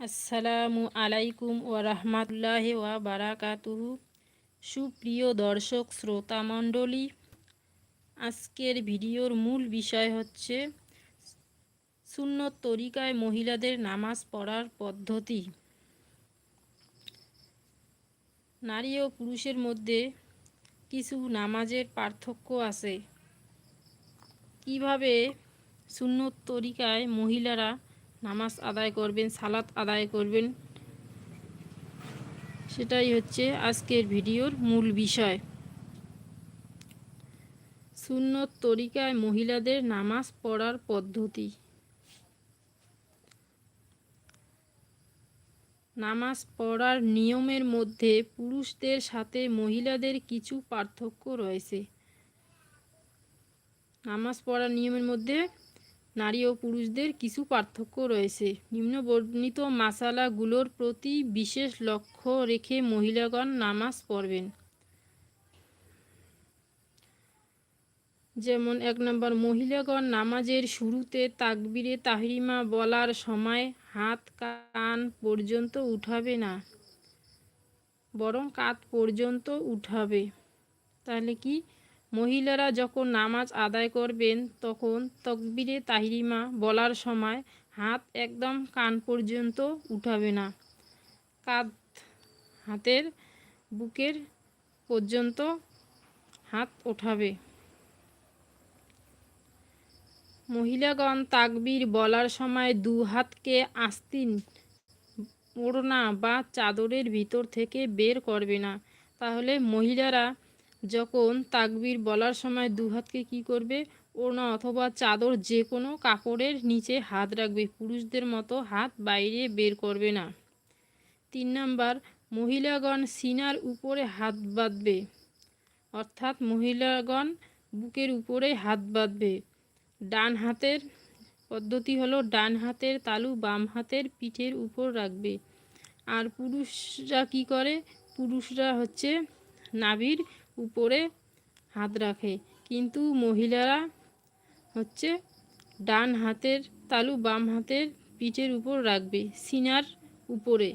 আসসালামু আলাইকুম রহমতুল্লাহ ওয়া বারাকাতুহু। সুপ্রিয় দর্শক, শ্রোতা মণ্ডলী, আজকের ভিডিওর মূল বিষয় হচ্ছে শূন্য তরিকায় মহিলাদের নামাজ পড়ার পদ্ধতি। নারী ও পুরুষের মধ্যে কিছু নামাজের পার্থক্য আছে। কীভাবে সুন্নত তরিকায় মহিলারা নামাজ আদায় করবেন, সালাত আদায় করবেন। সেটাই হচ্ছে আজকের ভিডিওর মূল বিষয়। সুন্নত তরিকায় মহিলাদের নামাজ পড়ার পদ্ধতি। নামাজ পড়ার নিয়মের মধ্যে পুরুষদের সাথে মহিলাদের কিছু পার্থক্য রয়েছে। নামাজ পড়ার নিয়মের মধ্যে নারী ও পুরুষদের কিছু পার্থক্য রয়েছে। নিম্নবর্ণিত মাসালাগুলোর প্রতি বিশেষ লক্ষ্য রেখে মহিলাগণ নামাজ পড়বেন। যেমন, এক নম্বর, মহিলাগণ নামাজের শুরুতে তাকবিরে তাহরিমা বলার সময় হাত, কান পর্যন্ত উঠাবে না, বরং কাত পর্যন্ত উঠাবে। তাহলে কি? মহিলারা যখন নামাজ আদায় করবেন, তখন তকবিরে তাহিরিমা বলার সময় হাত একদম কান পর্যন্ত উঠাবে না। কাঁধ হাতের বুকের পর্যন্ত হাত ওঠাবে। মহিলাগণ তাকবির বলার সময় দু হাতকে আস্তিন ওড়না বা চাদরের ভিতর থেকে বের করবে না। তাহলে মহিলারা যখন তাকবির বলার সময় দু হাতকে কী করবে? ওড়না অথবা চাদর যে কোনো কাপড়ের নিচে হাত রাখবে। পুরুষদের মতো হাত বাইরে বের করবে না। তিন নাম্বার, মহিলাগণ সিনার উপরে হাত বাঁধবে। অর্থাৎ মহিলাগণ বুকের উপরে হাত বাঁধবে। ডান হাতের পদ্ধতি হলো ডান হাতের তালু বাম হাতের পিঠের উপর রাখবে। আর পুরুষরা কি করে? পুরুষরা হচ্ছে নাভির উপরে হাত রাখে। কিন্তু মহিলারা হচ্ছে ডান হাতের তালু বাম হাতের পিঠের উপর রাখবে, সিনার উপরে।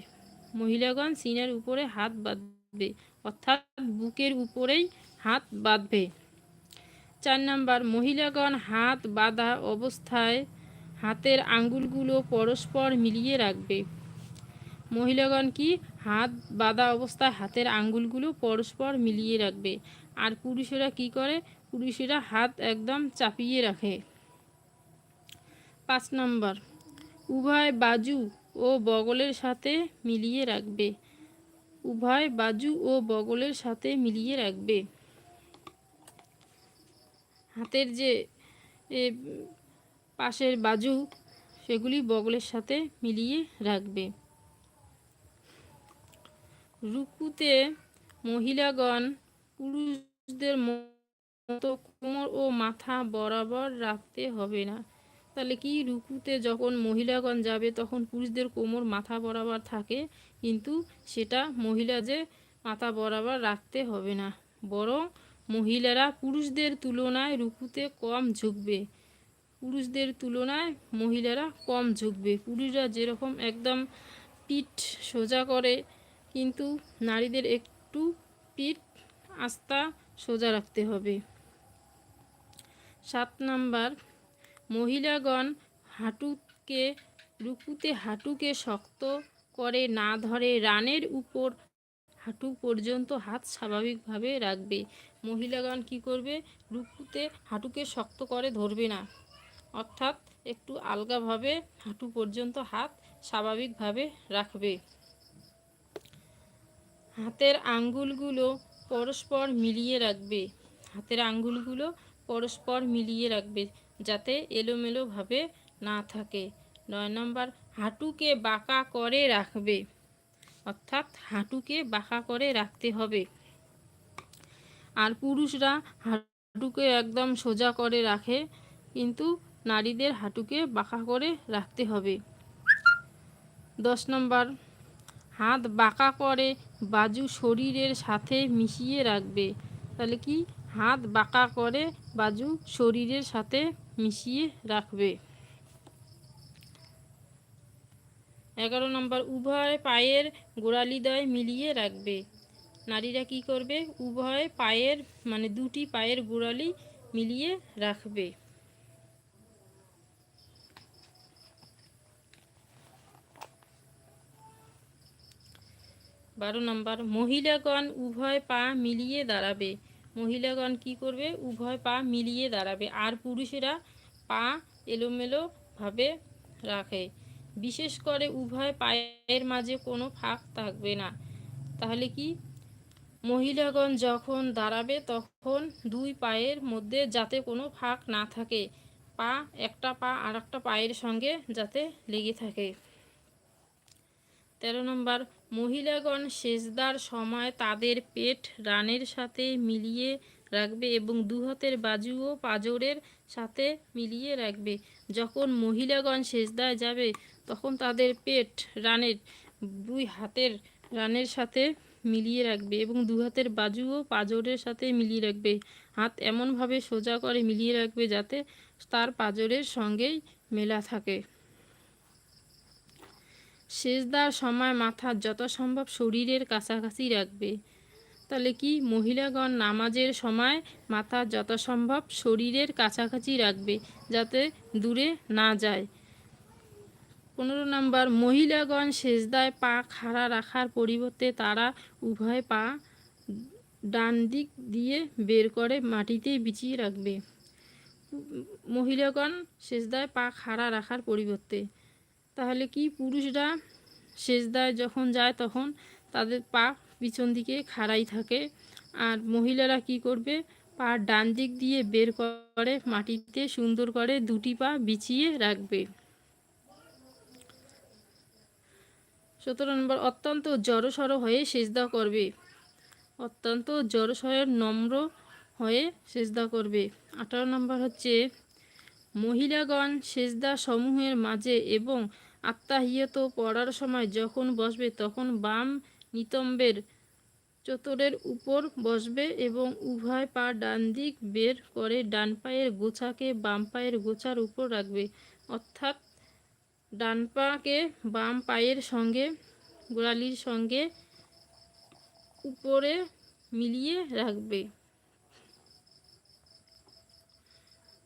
মহিলাগণ সিনার উপরে হাত বাঁধবে, অর্থাৎ বুকের উপরেই হাত বাঁধবে। চার নাম্বার, মহিলাগণ হাত বাঁধা অবস্থায় হাতের আঙ্গুলগুলো পরস্পর মিলিয়ে রাখবে। মহিলাগণ কি হাত বাঁধা অবস্থায় হাতের আঙ্গুলগুলো পরস্পর মিলিয়ে রাখবে। আর পুরুষেরা কি করে? পুরুষেরা হাত একদম চাপিয়ে রাখে। পাঁচ নম্বর, উভয় বাজু ও বগলের সাথে মিলিয়ে রাখবে। উভয় বাজু ও বগলের সাথে মিলিয়ে রাখবে। হাতের যে পাশের বাজু, সেগুলি বগলের সাথে মিলিয়ে রাখবে। রুকুতে মহিলাগণ পুরুষদের মতো কোমর ও মাথা বরাবর রাখতে হবে না। তাহলে কি রুকুতে যখন মহিলাগণ যাবে, তখন পুরুষদের কোমর মাথা বরাবর থাকে, কিন্তু সেটা মহিলা যে মাথা বরাবর রাখতে হবে না। বরং মহিলারা পুরুষদের তুলনায় রুকুতে কম ঝুঁকবে। পুরুষদের তুলনায় মহিলারা কম ঝুঁকবে। পুরুষরা যেরকম একদম পিঠ সোজা করে কিন্তু নারীদের একটু পিঠ আস্থা সোজা রাখতে হবে। সাত নাম্বার, মহিলাগণ হাঁটুকে, রুকুতে হাঁটুকে শক্ত করে না ধরে রানের উপর হাঁটু পর্যন্ত হাত স্বাভাবিকভাবে রাখবে। মহিলাগণ কি করবে? রুকুতে হাঁটুকে শক্ত করে ধরবে না। অর্থাৎ একটু আলগাভাবে হাঁটু পর্যন্ত হাত স্বাভাবিকভাবে রাখবে। হাতের আঙ্গুলগুলো পরস্পর মিলিয়ে রাখবে। হাতের আঙ্গুলগুলো পরস্পর মিলিয়ে রাখবে যাতে এলোমেলোভাবে না থাকে। নয় নম্বর, হাঁটুকে বাঁকা করে রাখবে। অর্থাৎ হাঁটুকে বাঁকা করে রাখতে হবে। আর পুরুষরা হাঁটুকে একদম সোজা করে রাখে, কিন্তু নারীদের হাঁটুকে বাঁকা করে রাখতে হবে। দশ নম্বর হাত বাঁকা করে বাজু শরীরের সাথে মিশিয়ে রাখবে। তাহলে কি? হাত বাঁকা করে বাজু শরীরের সাথে মিশিয়ে রাখবে। এগারো নম্বর, উভয় পায়ের গোড়ালিদ্বয় মিলিয়ে রাখবে। নারীরা কি করবে? উভয় পায়ের মানে দুটি পায়ের গোড়ালি মিলিয়ে রাখবে। বারো নম্বর, মহিলাগণ উভয় পা মিলিয়ে দাঁড়াবে। মহিলাগণ কি করবে? উভয় পা মিলিয়ে দাঁড়াবে। আর পুরুষেরা পা এলোমেলোভাবে রাখে। বিশেষ করে উভয় পায়ের মাঝে কোনো ফাঁক থাকবে না। তাহলে কি? মহিলাগণ যখন দাঁড়াবে, তখন দুই পায়ের মধ্যে যাতে কোনো ফাঁক না থাকে, পা একটা পা আর একটা পায়ের সঙ্গে যাতে লেগে থাকে। তেরো নম্বর মহিলাগণ সেজদার সময় তাদের পেট রানের সাথে মিলিয়ে রাখবে এবং দুহাতের বাজু ও পাজরের সাথে মিলিয়ে রাখবে। যখন মহিলাগণ সেজদায় যাবে, তখন তাদের পেট রানের, দুই হাতের রানের সাথে মিলিয়ে রাখবে এবং দু হাতের বাজু ও পাজরের সাথে মিলিয়ে রাখবে। হাত এমনভাবে সোজা করে মিলিয়ে রাখবে যাতে তার পাজরের সঙ্গেই মেলা থাকে। সেজদার সময় মাথা যত সম্ভব শরীরের কাছাকাছি রাখবে। তাহলে কি? মহিলাগণ নামাজের সময় মাথা যত সম্ভব শরীরের কাছাকাছি রাখবে, যাতে দূরে না যায়। পনেরো নম্বর, মহিলাগণ সেজদায় পা খাড়া রাখার পরিবর্তে তারা উভয় পা ডান দিক দিয়ে বের করে মাটিতে বিছিয়ে রাখবে। মহিলাগণ সেজদায় পা খাড়া রাখার পরিবর্তে তাহলে কি পুরুষরা সেজদায় যখন যায় তখন তাদের পা পিছন দিকে খাড়াই থাকে। আর মহিলারা কি করবে? পা ডান দিক দিয়ে বের করে, মাটিতে সুন্দর করে দুটি পা বিছিয়ে রাখবে। সতেরো নম্বর, অত্যন্ত জড়সড় হয়ে সেজদা করবে। অত্যন্ত জড়সড়, নম্র হয়ে সেজদা করবে। আঠারো নম্বর হচ্ছে মহিলাগণ সেজদা সমূহের মাঝে এবং আত্মাহিয়ত পড়ার সময় যখন বসবে তখন বাম নিতম্বের চতরের উপর বসবে এবং উভয় পা ডান দিক বের করে ডান পায়ের গোছাকে বাম পায়ের গোছার উপর রাখবে। অর্থাৎ ডান পাকে বাম পায়ের সঙ্গে, গোড়ালির সঙ্গে উপরে মিলিয়ে রাখবে।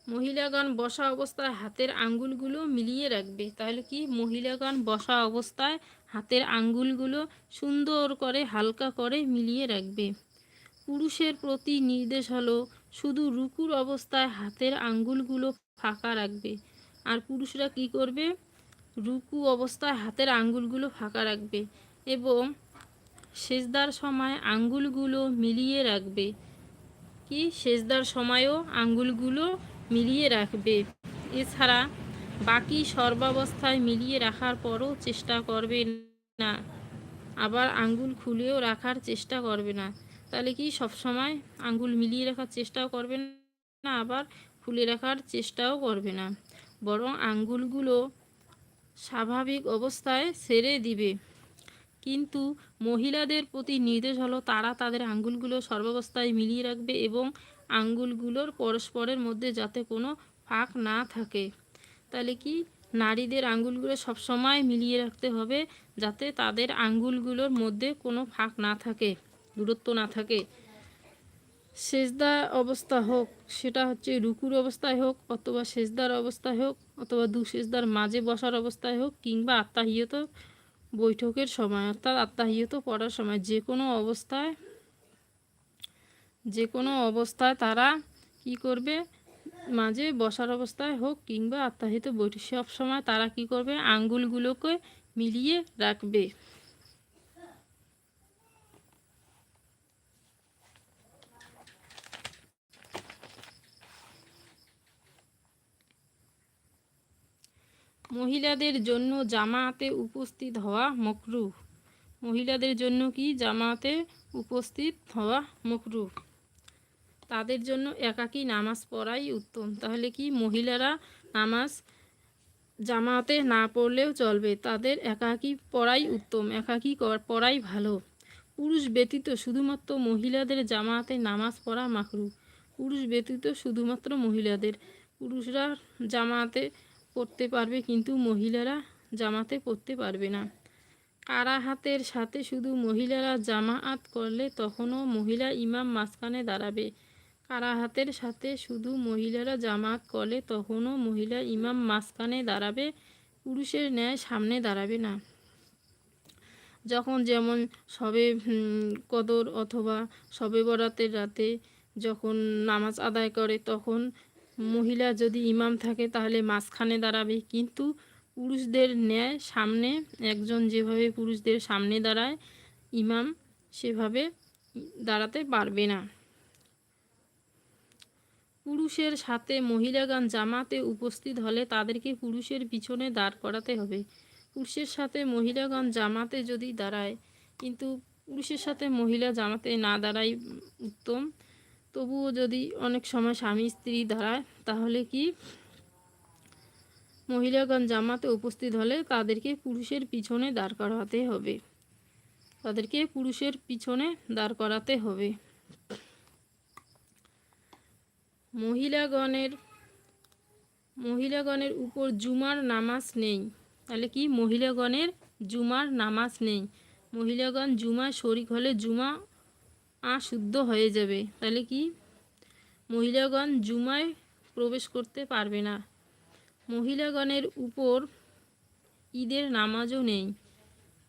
মহিলাগণ বসা অবস্থায় হাতের আঙ্গুলগুলো মিলিয়ে রাখবে। তাহলে কি? মহিলাগণ বসা অবস্থায় হাতের আঙ্গুলগুলো সুন্দর করে হালকা করে মিলিয়ে রাখবে। পুরুষের প্রতি নির্দেশ হলো শুধু রুকুর অবস্থায় হাতের আঙ্গুলগুলো ফাঁকা রাখবে। আর পুরুষরা কি করবে? রুকু অবস্থায় হাতের আঙ্গুলগুলো ফাঁকা রাখবে এবং সেজদার সময় আঙ্গুলগুলো মিলিয়ে রাখবে। কি? সেজদার সময়ও আঙ্গুলগুলো মিলিয়ে রাখবে। এছাড়া বাকি সর্বাবস্থায় মিলিয়ে রাখার পরও চেষ্টা করবে না। আবার আঙ্গুল খুলেও রাখার চেষ্টা করবে না। তাহলে কি সব সময় আঙ্গুল মিলিয়ে রাখার চেষ্টাও করবে না, আবার খুলে রাখার চেষ্টাও করবে না। বরং আঙ্গুলগুলো স্বাভাবিক অবস্থায় ছেড়ে দিবে। কিন্তু মহিলাদের প্রতি নির্দেশ হলো তারা তাদের আঙ্গুলগুলো সর্বাবস্থায় মিলিয়ে রাখবে এবং আঙ্গুলগুলোর পরস্পরের মধ্যে যাতে কোনো ফাঁক না থাকে। তাহলে কি? নারীদের আঙ্গুলগুলো সবসময় মিলিয়ে রাখতে হবে যাতে তাদের আঙ্গুলগুলোর মধ্যে কোনো ফাঁক না থাকে, দূরত্ব না থাকে। সেজদা অবস্থা হোক, সেটা হচ্ছে রুকুর অবস্থায় হোক অথবা সেজদার অবস্থায় হোক অথবা দু সেজদার মাঝে বসার অবস্থায় হোক কিংবা আত্মাহিয়ত বৈঠকের সময়, অর্থাৎ আত্মাহিয়ত পড়ার সময়, যে কোনো অবস্থায় যে কোনো অবস্থায় তারা কি করবে? মাঝে বসার অবস্থায় হোক কিংবা আত্মাহিত বৈঠক। সব সময় তারা কি করবে? আঙ্গুলগুলোকে মিলিয়ে রাখবে। মহিলাদের জন্য জামাতে উপস্থিত হওয়া মকরু মহিলাদের জন্য কি? জামাতে উপস্থিত হওয়া মকরু তাদের জন্য একাকী নামাজ পড়াই উত্তম। তাহলে কি মহিলারা নামাজ জামাতে না পড়লেও চলবে? তাদের একাকী পড়াই উত্তম, একাকী পড়াই ভালো। পুরুষ ব্যতীত শুধুমাত্র মহিলাদের জামাতে নামাজ পড়া মাকরু। পুরুষ ব্যতীত শুধুমাত্র মহিলাদের। পুরুষরা জামাতে পড়তে পারবে, কিন্তু মহিলারা জামাতে পড়তে পারবে না। কারা হাতের সাথে শুধু মহিলারা জামাআত করলে তখনও মহিলা ইমাম মাঝখানে দাঁড়াবে। কারা হাতের সাথে শুধু মহিলারা জামাত করলে তখনও মহিলা ইমাম মাঝখানে দাঁড়াবে, পুরুষের ন্যায় সামনে দাঁড়াবে না। যখন যেমন সবে কদর অথবা সবে বরাতের রাতে যখন নামাজ আদায় করে, তখন মহিলা যদি ইমাম থাকে, তাহলে মাঝখানে দাঁড়াবে। কিন্তু পুরুষদের ন্যায় সামনে, একজন যেভাবে পুরুষদের সামনে দাঁড়ায়, ইমাম সেভাবে দাঁড়াতে পারবে না। পুরুষের সাথে মহিলাগান জামাতে উপস্থিত হলে তাদেরকে পুরুষের পিছনে দাঁড় করাতে হবে। পুরুষের সাথে মহিলাগণ জামাতে যদি দাঁড়ায়, কিন্তু পুরুষের সাথে মহিলা জামাতে না দাঁড়াই উত্তম। তবুও যদি অনেক সময় স্বামী স্ত্রী দাঁড়ায়, তাহলে কি? মহিলাগণ জামাতে উপস্থিত হলে তাদেরকে পুরুষের পিছনে দাঁড় করাতে হবে। তাদেরকে পুরুষের পিছনে দাঁড় করাতে হবে। মহিলাগণের মহিলাগণের উপর জুমার নামাজ নেই। তাহলে কি? মহিলাগণের জুমার নামাজ নেই। মহিলাগণ জুমায় শরিক হলে জুমা শুদ্ধ হয়ে যাবে। তাহলে কি? মহিলাগণ জুমায় প্রবেশ করতে পারবে না। মহিলাগণের উপর ঈদের নামাজও নেই।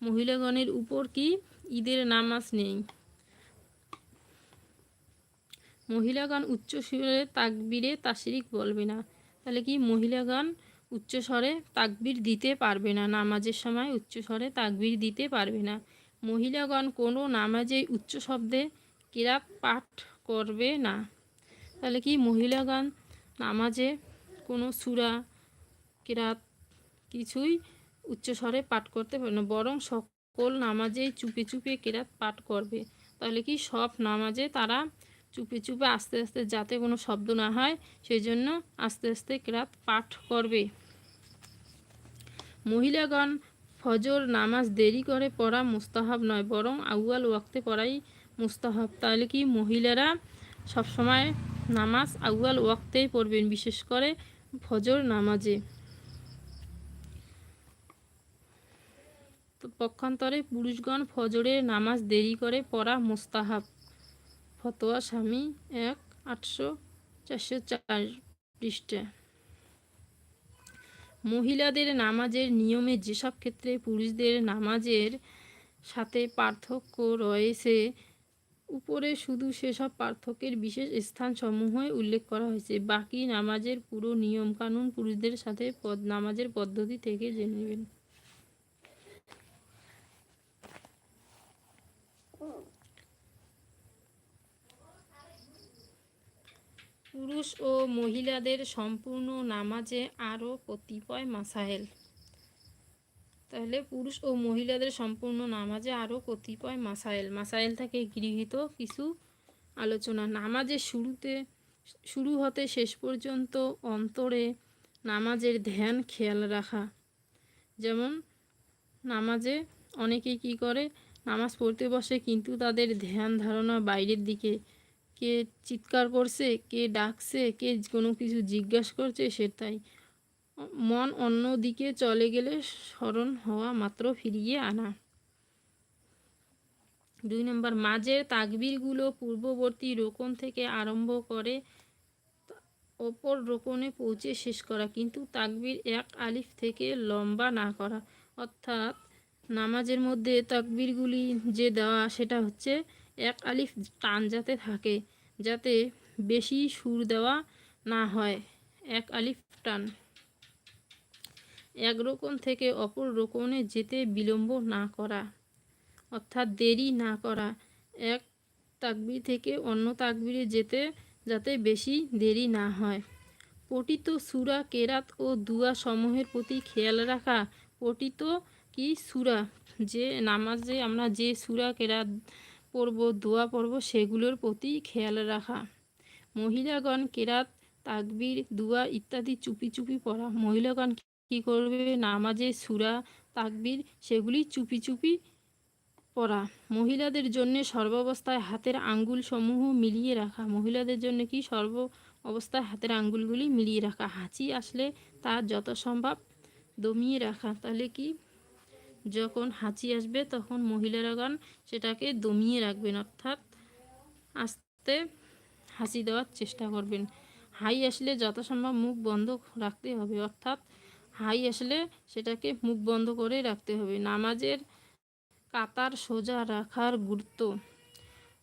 মহিলাগণের উপর কি? ঈদের নামাজ নেই। মহিলাগণ উচ্চ সুরে তাকবীরে তাশরিক বলবে না। তাহলে কি মহিলাগণ উচ্চ স্বরে তাকবির দিতে পারবে না? নামাজের সময় উচ্চ স্বরে তাকবির দিতে পারবে না। মহিলাগণ কোনো নামাজে উচ্চ শব্দে কিরাত পাঠ করবে না। তাহলে কি মহিলাগণ নামাজে কোনো সুরা, কিরাত কিছুই উচ্চ স্বরে পাঠ করতে পারবে না, বরং সকল নামাজেই চুপে চুপে কিরাত পাঠ করবে। তাহলে কি সব নামাজে তারা চুপে চুপে আস্তে আস্তে যাতে কোনো শব্দ না হয় সেই জন্য আস্তে আস্তে কিরাত পাঠ করবে। মহিলাগণ ফজর নামাজ দেরি করে পড়া মুস্তাহাব নয়, বরং আউয়াল ওয়াক্তে পড়াই মুস্তাহাব। তাহলে কি মহিলারা সবসময় নামাজ আউয়াল ওয়াক্তেই পড়বেন, বিশেষ করে ফজর নামাজে? পক্ষান্তরে পুরুষগণ ফজরের নামাজ দেরি করে পড়া মুস্তাহাব। ফতোয়া স্বামী এক আটশো চারশো চার পৃষ্ঠা। মহিলাদের নামাজের নিয়মে যেসব ক্ষেত্রে পুরুষদের নামাজের সাথে পার্থক্য রয়েছে, উপরে শুধু সেসব পার্থক্যের বিশেষ স্থানসমূহ উল্লেখ করা হয়েছে। বাকি নামাজের পুরো নিয়মকানুন পুরুষদের সাথে পদ নামাজের পদ্ধতি থেকে জেনে নেবেন। পুরুষ ও মহিলাদের সম্পূর্ণ নামাজে আরও কতিপয় মাসাইল তাহলে পুরুষ ও মহিলাদের সম্পূর্ণ নামাজে আরও কতিপয় মাসাইল মাসাইল থেকে গৃহীত কিছু আলোচনা। নামাজের শুরুতে, শুরু হতে শেষ পর্যন্ত অন্তরে নামাজের ধ্যান খেয়াল রাখা। যেমন, নামাজে অনেকে কি করে? নামাজ পড়তে বসে কিন্তু তাদের ধ্যান ধারণা বাইরের দিকে কে চিৎকার করছে, কে ডাকছে, কে কোনো কিছু জিজ্ঞাসা করছে সেটাই মন অন্য দিকে চলে গেলে স্মরণ হওয়া মাত্র ফিরিয়ে আনা। দুই নম্বর, মাঝের তাকবিরগুলো পূর্ববর্তী রোকন থেকে আরম্ভ করে অপর রোকনে পৌঁছে শেষ করা। কিন্তু তাকবির এক আলিফ থেকে লম্বা না করা। অর্থাৎ নামাজের মধ্যে তাকবিরগুলি যে দেওয়া, সেটা হচ্ছে এক আলিফ টান যাতে থাকে, যাতে বেশি সুর দেওয়া না হয়। এক আলিফ টান। এক রকম থেকে অপর রোকনে যেতে বিলম্ব না করা, অর্থাৎ দেরি না করা। এক তাকবির থেকে অন্য তাকবিরে যেতে, যাতে বেশি দেরি না হয়। পঠিত সুরা কেরাত ও দুয়া সমূহের প্রতি খেয়াল রাখা, পঠিত কি সুরা? যে নামাজে আমরা যে সুরা কেরাত পড়ব দোয়া পড়ব সেগুলোর প্রতি খেয়াল রাখা। মহিলাগণ কেরাত, তাকবির, দুয়া ইত্যাদি চুপি চুপি পড়া। মহিলাগণ কি করবে? নামাজে সুরা, তাকবির, সেগুলি চুপি চুপি পড়া। মহিলাদের জন্য সর্বাবস্থায় হাতের আঙ্গুল সমূহ মিলিয়ে রাখা। মহিলাদের জন্য কি সর্ব অবস্থায় হাতের আঙ্গুলগুলি মিলিয়ে রাখা? হাঁচি আসলে তা যত সম্ভব দমিয়ে রাখা। তাহলে কি যখন হাঁচি আসবে তখন মহিলারাগণ সেটাকে দমিয়ে রাখবেন, অর্থাৎ আস্তে হাসি দেওয়ার চেষ্টা করবেন। হাই আসলে যথাসম্ভব মুখ বন্ধ রাখতে হবে, অর্থাৎ হাই আসলে সেটাকে মুখ বন্ধ করে রাখতে হবে। নামাজের কাতার সোজা রাখার গুরুত্ব।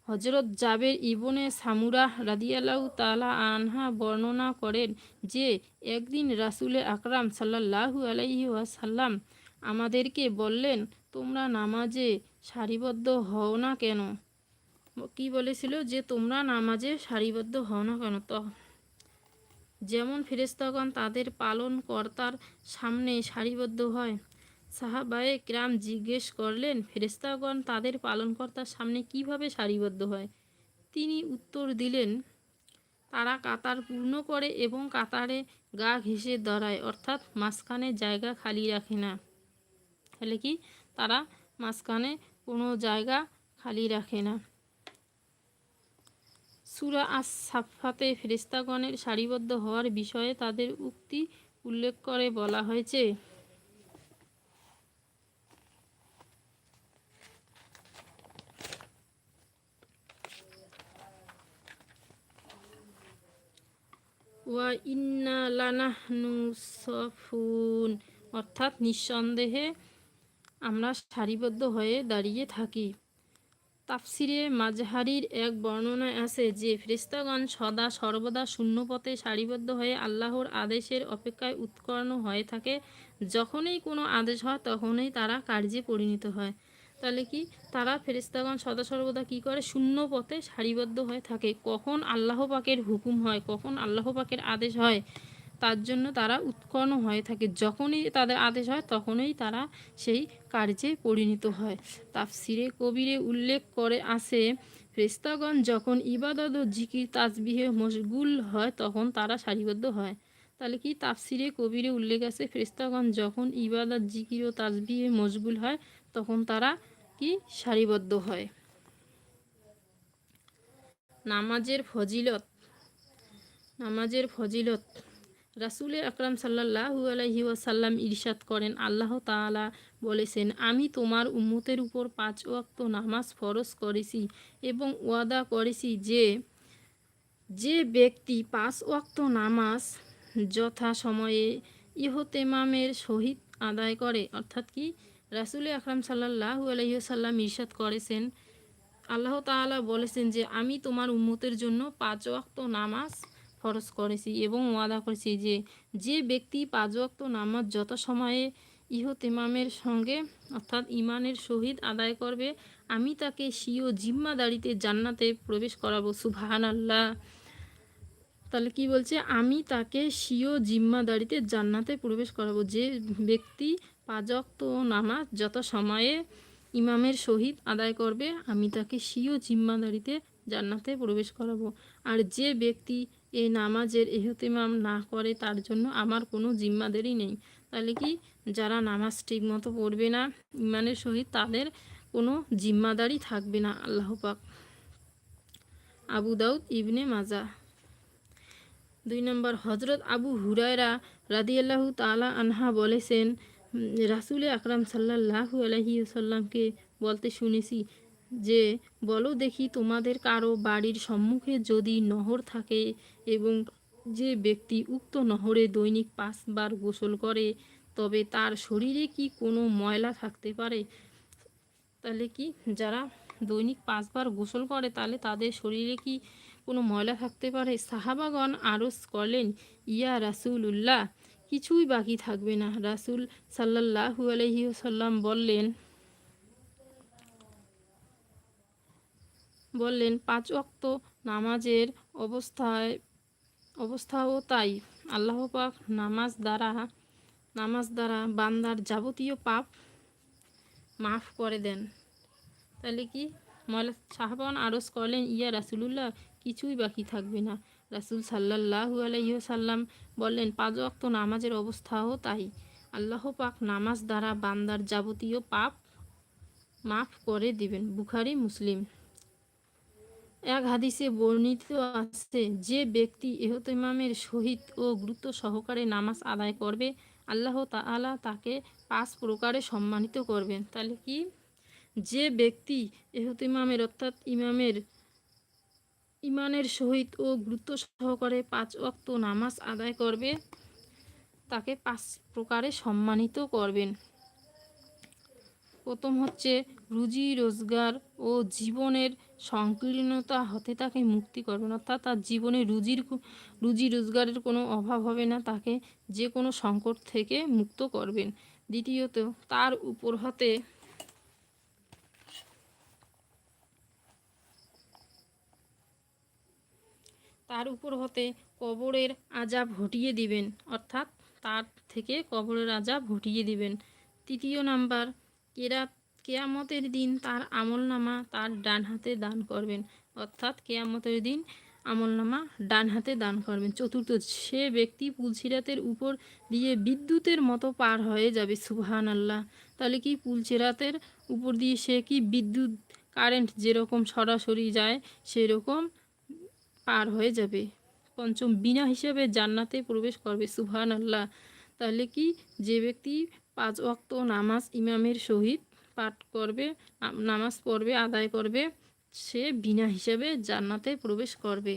হজরত জাবের ইবনে সামুরা রাদিয়াল্লাহু তালা আনহা বর্ণনা করেন যে, একদিন রাসুলে আকরাম সাল্লাল্লাহু আলাইহি ওয়াসাল্লাম আমাদেরকে বললেন, তোমরা নামাজে সারিবদ্ধ হও না কেন? কি বলেছিল? যে তোমরা নামাজে সারিবদ্ধ হও না কেন? তো, যেমন ফেরেস্তাগণ তাদের পালন কর্তার সামনে সারিবদ্ধ হয়, সাহাবায়ে ক্রাম জিজ্ঞেস করলেন ফেরেস্তাগণ তাদের পালনকর্তার সামনে কীভাবে সারিবদ্ধ হয়? তিনি উত্তর দিলেন, তারা কাতার পূর্ণ করে এবং কাতারে গা ঘেঁষে দাঁড়ায় অর্থাৎ মাঝখানে জায়গা খালি রাখে না। তাহলে কি তারা মাঝখানে কোনো জায়গা খালি রাখে না। সুরা আস সাফাতে ফেরিস্তাগণের সারিবদ্ধ হওয়ার বিষয়ে তাদের উক্তি উল্লেখ করে বলা হয়েছে। ওয়া ইন্না লানাহনু সফুন, অর্থাৎ নিঃসন্দেহে আমরা সারিবদ্ধ হয়ে দাঁড়িয়ে থাকি। তাফসিরে মাজহারির এক বর্ণনা আছে যে ফেরেস্তাগণ সদা সর্বদা শূন্যপথে সারিবদ্ধ হয়ে আল্লাহর আদেশের অপেক্ষায় উৎকর্ণ হয়ে থাকে। যখনই কোনো আদেশ হয়, তখনই তারা কার্যে পরিণত হয়। তাহলে কি? তারা ফেরেস্তাগণ সদা সর্বদা কী করে? শূন্য পথে সারিবদ্ধ হয়ে থাকে। কখন আল্লাহ পাকের হুকুম হয়, কখন আল্লাহ পাকের আদেশ হয় তার জন্য তারা উৎকর্ণ হয়ে থাকে। যখনই তাদের আদেশ হয়, তখনই তারা সেই কার্যে পরিণত হয়। তাফসিরে কবিরে উল্লেখ করে আসে ফেরেস্তাগণ যখন ইবাদত ও জিকির তাজবিহে মশগুল হয়, তখন তারা সারিবদ্ধ হয়। তাহলে কি তাফসিরে কবিরে উল্লেখ আছে ফেরেস্তাগণ যখন ইবাদত, জিকির ও তাজবিহে মশগুল হয়, তখন তারা কি সারিবদ্ধ হয়? নামাজের ফজিলত নামাজের ফজিলত। রাসুলে আকরাম সাল্লাহু আলহি ওয়াসাল্লাম ইরশাদ করেন, আল্লাহ তাআলা বলেছেন, আমি তোমার উম্মতের উপর পাঁচ ওয়াক্ত নামাজ ফরজ করেছি এবং ওয়াদা করেছি যে যে ব্যক্তি পাঁচ ওয়াক্ত নামাজ যথা সময়ে ইহতেমামের সহিত আদায় করে, অর্থাৎ কি? রাসুলে আকরাম সাল্লাহু আলহিসাল্লাম ইরশাদ করেছেন, আল্লাহ তাআলা বলেছেন যে, আমি তোমার উম্মতের জন্য পাঁচ ওয়াক্ত নামাজ ফরজ করেছি এবং ওয়াদা করেছি যে যে ব্যক্তি পাঁচ ওয়াক্ত নামাজ যত সময়ে ইহতেমামের সঙ্গে, অর্থাৎ ইমানের সহিত আদায় করবে, আমি তাকে স্বীয় জিম্মাদারিতে জান্নাতে প্রবেশ করাবো সুবহান আল্লাহ তাহলে কি বলছে? আমি তাকে স্বীয় জিম্মাদারিতে জান্নাতে প্রবেশ করাবো। যে ব্যক্তি পাঁচক্ত নামাজ যত সময়ে ইমামের সহিত আদায় করবে, আমি তাকে স্বীয় জিম্মাদারিতে জান্নাতে প্রবেশ করাবো। আর যে ব্যক্তি এই নামাজের এহতেমাম না করে তার জন্য আমার কোনো জিম্মাদারি নেই। তাহলে কি যারা নামাজ ঠিক মতো পড়বে না, ইমানের সহিত তাদের কোনো জিম্মাদারি থাকবে না, আল্লাহ পাক। আবু দাউদ ইবনে মাজা। দুই নম্বর হজরত আবু হুরায়রা রাদিয়াল্লাহু তালা আনহা বলেছেন রাসুলে আকরাম সাল্লাহু আলহি সাল্লামকে বলতে শুনেছি যে, বলো দেখি তোমাদের কারও বাড়ির সম্মুখে যদি নহর থাকে এবং যে ব্যক্তি উক্ত নহরে দৈনিক পাঁচবার গোসল করে, তবে তার শরীরে কি কোনো ময়লা থাকতে পারে? তাহলে কি, যারা দৈনিক পাঁচবার গোসল করে, তাহলে তাদের শরীরে কি কোনো ময়লা থাকতে পারে? সাহাবাগণ আরস করলেন, ইয়া রাসুল উল্লাহ কিছুই বাকি থাকবে না। রাসুল সাল্লাহু আলহি সাল্লাম বললেন বললেন, পাঁচ অক্ত নামাজের অবস্থায়, অবস্থাও তাই। আল্লাহ পাক নামাজ দ্বারা নামাজ দ্বারা বান্দার যাবতীয় পাপ মাফ করে দেন। তাহলে কি? ময়লা সাহাবান আরস করলেন, ইয়া রাসুলুল্লাহ, কিছুই বাকি থাকবে না। রাসুল সাল্লাহু আলহিহসাল্লাম বললেন, পাঁচ অক্ত নামাজের অবস্থাও তাই। আল্লাহ পাক নামাজ দ্বারা বান্দার যাবতীয় পাপ মাফ করে দিবেন। বুখারি, মুসলিম। এক হাদিসে বর্ণিত আছে, যে ব্যক্তি এহতেমামের সহিত ও গুরুত্ব সহকারে নামাজ আদায় করবে, আল্লাহ তাআলা তাকে পাঁচ প্রকারে সম্মানিত করবেন। তাহলে কি? যে ব্যক্তি এহত ইমামের, অর্থাৎ ইমামের, ইমানের সহিত ও গুরুত্ব সহকারে পাঁচ অক্ত নামাজ আদায় করবে, তাকে পাঁচ প্রকারে সম্মানিত করবেন। প্রথম হচ্ছে রুজি, রোজগার ও জীবনের সংকীর্ণতা হতে তাকে মুক্তি করবেন অর্থাৎ তার জীবনে রুজির রুজি, রোজগারের কোনো অভাব হবে না, তাকে যে কোনো সংকট থেকে মুক্ত করবেন। দ্বিতীয়ত, তার উপর হতে তার উপর হতে কবরের আজাব হটিয়ে দিবেন। অর্থাৎ তার থেকে কবরের আজাব হটিয়ে দিবেন। তৃতীয় নাম্বার কেরাত কেয়ামতের দিন তার আমলনামা তার ডান হাতে দান করবেন। অর্থাৎ কেয়ামতের দিন আমলনামা ডান হাতে দান করবেন। চতুর্থ, সে ব্যক্তি পুলসিরাতের উপর দিয়ে বিদ্যুতের মতো পার হয়ে যাবে। সুবহান আল্লাহ তাহলে কি পুলসিরাতের উপর দিয়ে সে কি বিদ্যুৎ, কারেন্ট যেরকম সরাসরি যায়, সেরকম পার হয়ে যাবে? পঞ্চম, বিনা হিসাবে জান্নাতে প্রবেশ করবে। সুবহান আল্লাহ তাহলে কি যে ব্যক্তি পাঁচ ওয়াক্ত নামাজ ইমামের সহিত পাঠ করবে নামাজ পড়বে, আদায় করবে। সে বিনা হিসেবে জান্নাতে প্রবেশ করবে।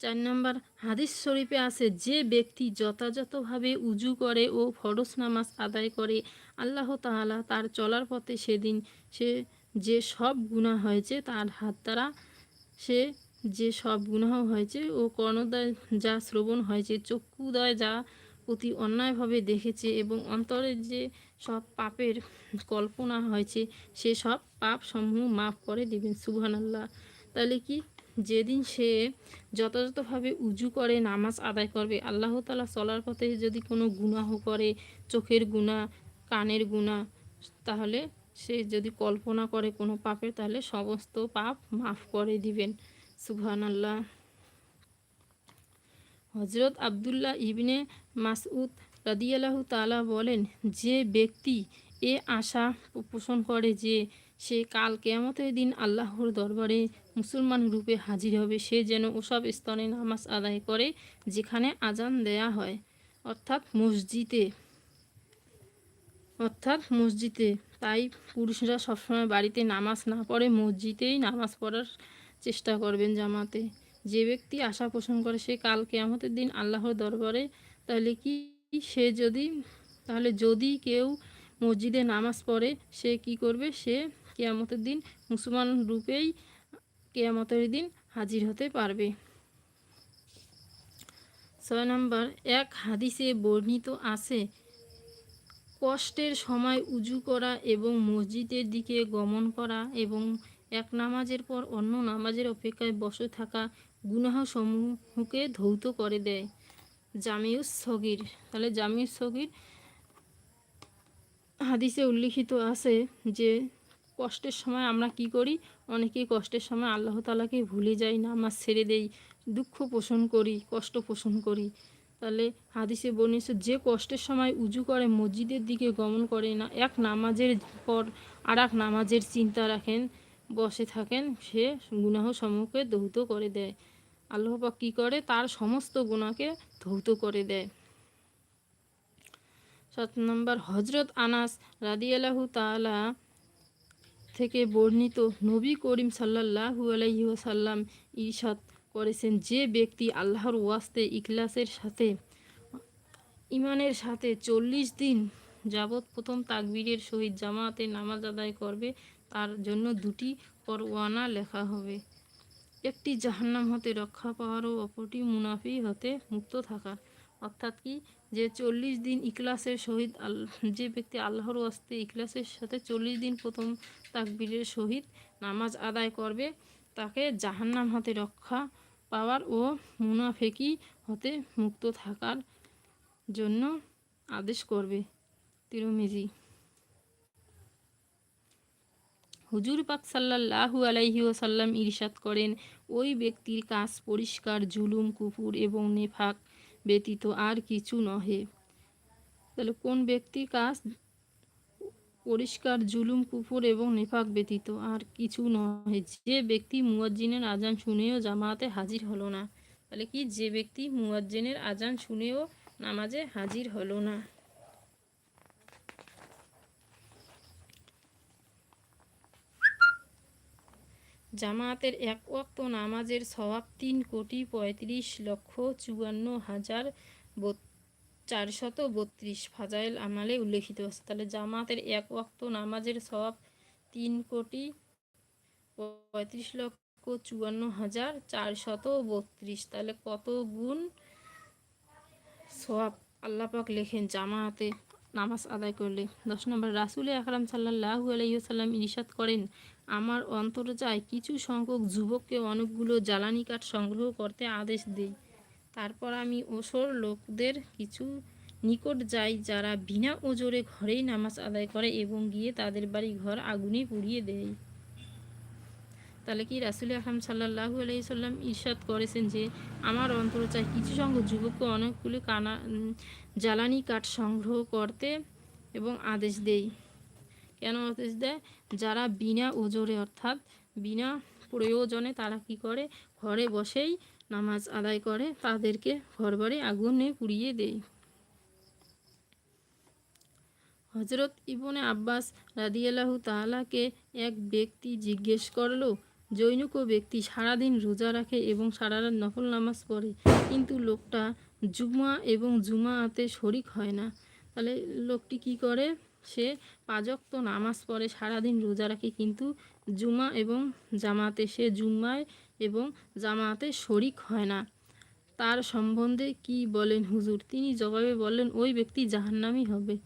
চার নম্বর, হাদিস শরীফে আছে, যে ব্যক্তি যথাযথভাবে উজু করে ও ফরজ নামাজ আদায় করে, আল্লাহ তাআলা তার চলার পথে সেদিন সে যে সব গুনাহ হয়েছে তার হাত দ্বারা সে যে সব গুনাহ হয়েছে ও কর্ণদয় যা শ্রবণ হয়েছে চক্ষুদয় যা অতি অন্যায়ভাবে দেখেছে এবং অন্তরের যে সব পাপের কল্পনা হয়েছে, সে সব পাপ সমূহ মাফ করে দিবেন সুবহান আল্লাহ তাহলে কি যেদিন সে যথাযথভাবে উজু করে, নামাজ আদায় করবে, আল্লাহ তালা চলার পথে যদি কোনো গুনাহ করে, চোখের গুণা কানের গুণা তাহলে সে যদি কল্পনা করে কোনো পাপের, তাহলে সমস্ত পাপ মাফ করে দিবেন সুবহান আল্লাহ হজরত আবদুল্লাহ ইবনে মাসউদ রাদিয়াল্লাহু তালা বলেন, যে ব্যক্তি এ আশা পোষণ করে যে সে কাল কেয়ামতের দিন আল্লাহর দরবারে মুসলমান রূপে হাজির হবে, সে যেন ওসব স্থানে নামাজ আদায় করে যেখানে আজান দেয়া হয়। অর্থাৎ মসজিদে অর্থাৎ মসজিদে। তাই পুরুষরা সবসময় বাড়িতে নামাজ না পড়ে মসজিদেই নামাজ পড়ার চেষ্টা করবেন জামাতে। যে ব্যক্তি আশা পোষণ করে সে কাল কেয়ামতের দিন আল্লাহর দরবারে, তাহলে কি সে যদি, তাহলে যদি কেউ মসজিদে নামাজ পড়ে, সে কি করবে? সে কেয়ামতের দিন মুসলমান রূপেই কেয়ামতের দিন হাজির হতে পারবে। ছয় নম্বর, এক হাদিসে বর্ণিত আছে, কষ্টের সময় উজু করা এবং মসজিদের দিকে গমন করা এবং এক নামাজের পর অন্য নামাজের অপেক্ষায় বসে থাকা গুনাহ সমূহকে ধৌত করে দেয়। জামিউস সগির। তাহলে জামিউস সগির হাদিসে উল্লিখিত আছে যে, কষ্টের সময় আমরা কি করি? অনেকেই কষ্টের সময় আল্লাহ তালাকে ভুলে যাই না নামাজ ছেড়ে দেই, দুঃখ পোষণ করি, কষ্ট পোষণ করি। তাহলে হাদিসে বর্ণিত যে কষ্টের সময় উজু করে, মসজিদের দিকে গমন করে না, এক নামাজের পর আর এক নামাজের চিন্তা রাখেন, বসে থাকেন, সে গুনাহ সমূহকে ধৌত করে দেয়। আল্লাহ পাক কী করে? তার সমস্ত গুণাকে ধৌত করে দেয়। সাত নম্বর হজরত আনাস রাদিয়াল্লাহু তালা থেকে বর্ণিত নবী করিম সাল্লাল্লাহু আলাইহি ওয়াসাল্লাম ইরশাদ করেছেন যে ব্যক্তি আল্লাহর ওয়াস্তে ইখলাসের সাথে ইমানের সাথে চল্লিশ দিন যাবৎ প্রথম তাকবীরের সহিত জামাতে নামাজ আদায় করবে, তার জন্য দুটি পরওয়ানা লেখা হবে। একটি জাহান্নাম হতে রক্ষা পাওয়ার ও অপরটি মুনাফি হতে মুক্ত থাকার অর্থাৎ কি? যে চল্লিশ দিন ইকলাসের সহিত যে ব্যক্তি আল্লাহর ওয়াস্তে ইকলাসের সাথে চল্লিশ দিন প্রথম তাকবীরের সহিত নামাজ আদায় করবে, তাকে জাহান্নাম হতে রক্ষা পাওয়ার ও মুনাফেকি হতে মুক্ত থাকার জন্য আদেশ করবে। তিরমিজি হুজুর পাক সাল্লাল্লাহু আলাইহি ওয়াসাল্লাম ইরশাদ করেন, ওই ব্যক্তির কাজ পরিষ্কার, জুলুম, কুফুর এবং নেফাক ব্যতীত আর কিছু নহে। তাহলে কোন ব্যক্তির কাজ পরিষ্কার, জুলুম, কুফুর এবং নেফাক ব্যতীত আর কিছু নহে? যে ব্যক্তি মুয়াজ্জিনের আজান শুনেও জামাতে হাজির হলো না, তাহলে কি যে ব্যক্তি মুয়াজ্জিনের আজান শুনেও নামাজে হাজির হলো না? জামায়াতের এক ওয়াক্ত নামাজের সওয়াব তিন কোটি পঁয়ত্রিশ লক্ষ চুয়ান্ন হাজার চারশত বত্রিশ ফাজাইল আমালে উল্লেখিত আছে। তাহলে জামাতের এক ওয়াক্ত নামাজের সওয়াব তিন কোটি পঁয়ত্রিশ লক্ষ চুয়ান্ন হাজার চারশত বত্রিশ। তাহলে কত গুণ সোয়াব আল্লাপাক লেখেন জামাতে নামাজ আদায় করলে? দশ নম্বর, রাসুল আকরাম সাল্লাহু আলাইসাল্লাম ইরশাদ করেন আমার অন্তর চায় কিছু সংখ্যক যুবককে অনেকগুলো জ্বালানি কাঠ সংগ্রহ করতে আদেশ দেই। তারপর আমি ওসর লোকদের কিছু নিকট যাই, যারা বিনা ওজোরে ঘরেই নামাজ আদায় করে এবং গিয়ে তাদের বাড়ি ঘর আগুনে পুড়িয়ে দেয়। তাহলে কি রাসুল আকরাম সাল্লাহু আলাইসাল্লাম ইরশাদ করেছেন যে, আমার অন্তর চায় কিছু সংখ্যক যুবককে অনেকগুলি কানা জ্বালানি কাঠ সংগ্রহ করতে এবং আদেশ দেই। কেন আদেশ দেয় যারা বিনা ওজোরে অর্থাৎ বিনা প্রয়োজনে তারা কি করে? ঘরে বসেই নামাজ আদায় করে, তাদেরকে ঘরবাড়ি আগুনে পুড়িয়ে দেয়। হজরত ইবনে আব্বাস রাদিয়াল্লাহু তাআলাকে এক ব্যক্তি জিজ্ঞেস করল, জৈনক ব্যক্তি সারাদিন রোজা রাখে এবং সারা রাত নফল নামাজ পড়ে, কিন্তু লোকটা জুমা এবং জুমাতে শরিক হয় না? তাহলে লোকটি কি করে? সে পাজক্ত নামাজ পড়ে, সারাদিন রোজা রাখে। কিন্তু জুমা এবং জামাতে সে জুম্মায় এবং জামাতে শরিক হয় না। তার সম্বন্ধে কি বলেন হুজুর? তিনি জবাবে বললেন, ওই ব্যক্তি জাহান্নামী হবে।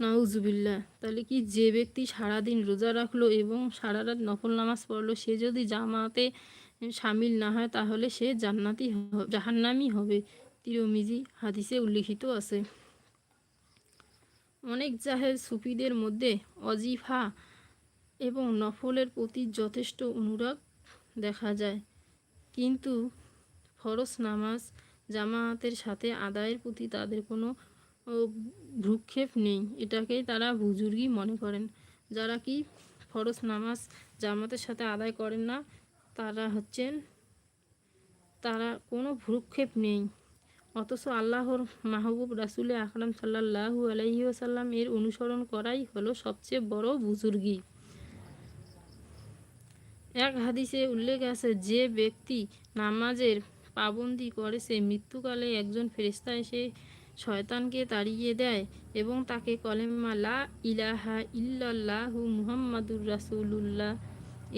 নাউজুবিল্লা তাহলে কি যে ব্যক্তি সারাদিন রোজা রাখল এবং সারা রাত নফল নামাজ পড়ল, সে যদি জামাতে সামিল না হয়, তাহলে সে জান্নাতি জাহান্নামী হবে। তিরমিজি হাদিসে উল্লিখিত আছে। অনেক জাহের সুফিদের মধ্যে অজিফা এবং নফলের প্রতি যথেষ্ট অনুরাগ দেখা যায়। কিন্তু ফরজ নামাজ জামায়াতের সাথে আদায়ের প্রতি তাদের কোনো ভ্রুক্ষেপ নেই। এটাকেই তারা বুজুর্গি মনে করেন। যারা কি ফরজ নামাজ জামাতের সাথে আদায় করেন না, তারা হচ্ছেন, তারা কোনো ভ্রুক্ষেপ নেই। অথচ আল্লাহর মাহবুব রাসুলে আকরাম সাল্লাহু আলাইহি ওসাল্লাম এর অনুসরণ করাই হলো সবচেয়ে বড় বুজুর্গি। এক হাদিসে উল্লেখ আছে, যে ব্যক্তি নামাজের পাবন্দি করে, সে মৃত্যুকালে একজন ফেরেস্তা এসে শয়তানকে তাড়িয়ে দেয় এবং তাকে কলেমা লা ইলাহা ইল্লাল্লাহু মুহাম্মাদুর রাসূলুল্লাহ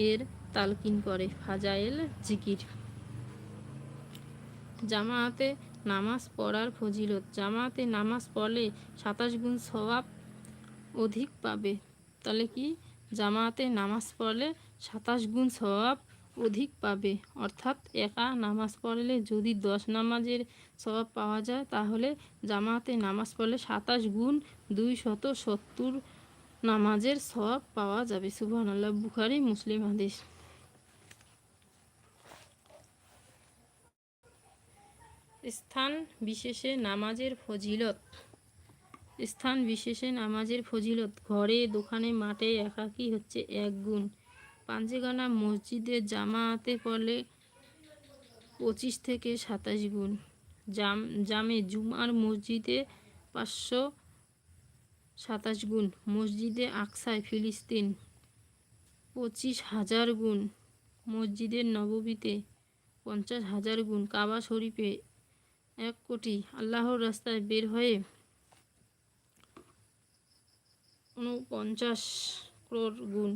এর তালকিন করে, ফাজাইল জিকির। জামাতে নামাজ পড়ার ফজিলত। জামাতে নামাজ পড়লে সাতাশ গুণ সওয়াব অধিক পাবে। তাহলে কি? জামাতে নামাজ পড়লে সাতাশ গুণ স্বভাব অধিক পাবে। অর্থাৎ একা নামাজ পড়লে যদি দশ নামাজের স্বভাব পাওয়া যায়, তাহলে জামাতে নামাজ পড়লে সাতাশ গুণ দুই শত সত্তর নামাজের সওয়াব পাওয়া যাবে। সুবহানাল্লাহ, বুখারি, মুসলিম হাদিস। স্থান বিশেষে নামাজের ফজিলত। স্থান বিশেষে নামাজের ফজিলত। ঘরে, দোকানে, মাঠে একাকী হচ্ছে এক গুণ। পাঞ্জেগানা মসজিদে জামাতে পড়লে পঁচিশ থেকে সাতাশ গুণ। জাম, জামে জুমার মসজিদে পাঁচশো সাতাশ গুণ। মসজিদে আকসায় ফিলিস্তিন পঁচিশ হাজার গুণ। মসজিদের নববীতে পঞ্চাশ হাজার গুণ। কাবা শরীফে এক কোটি আল্লাহর রাস্তায় বের হয়ে উনপঞ্চাশ ক্রোড় গুণ